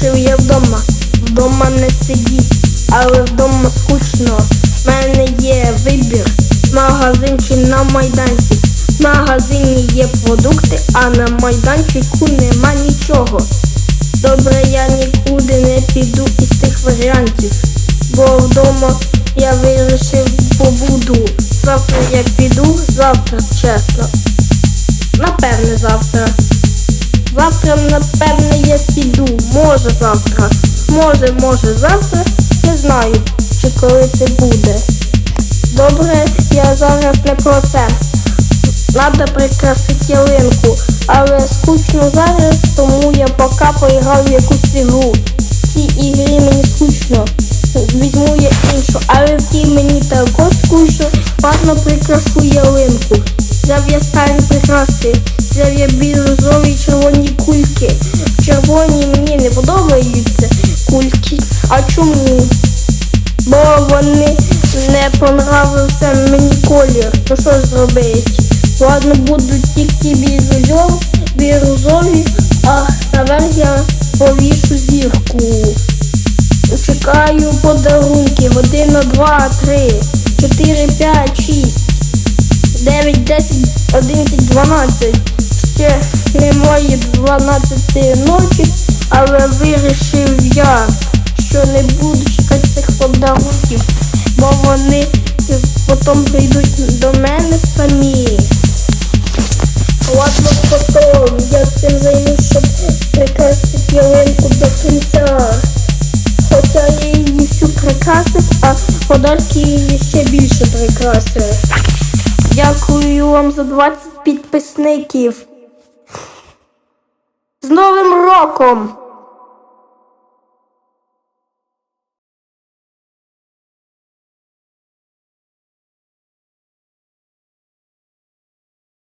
вирішив я вдома. Вдома не сидіть, але вдома скучно. В мене є вибір. Магазин чи на майданчик. В магазині є продукти, а на майданчику нема нічого. Добре, я нікуди не піду із тих варіантів, бо вдома я вирішив побуду. Завтра я піду, завтра чесно. Напевне завтра. Завтра, напевне, я піду. Може завтра. Може, може завтра. Не знаю, чи коли це буде. Добре, я зараз не про це. Надо прикрасити ялинку, але скучно зараз, тому я поки поіграв в якусь ігру. В цій ігрі мені скучно. Візьму я іншу, але в тій мені також скучно. Ладно, прикрашу ялинку. Старі прикраси, взяв я бірюзові червоні кульки. Червоні мені не подобаються кульки. А чому? Бо вони не понравився мені колір. То що зробити? Ладно, будуть тільки бірюзові, бірюзові, а наверх я повішу зірку. Чекаю подарунки. Година, два, три, чотири, п'ять, шість, дев'ять, десять, одинадцять, дванадцять. Ще немає дванадцяти ночі, але вирішив я, що не буду чекати цих подарунків, бо вони потім прийдуть до мене самі. Ладно, потом я цим займусь, щоб прикрасити ялинку до кінця. Хоча я її всю прикрасив, а подарки її ще більше прикрасив. Дякую вам за 20 підписників. রকম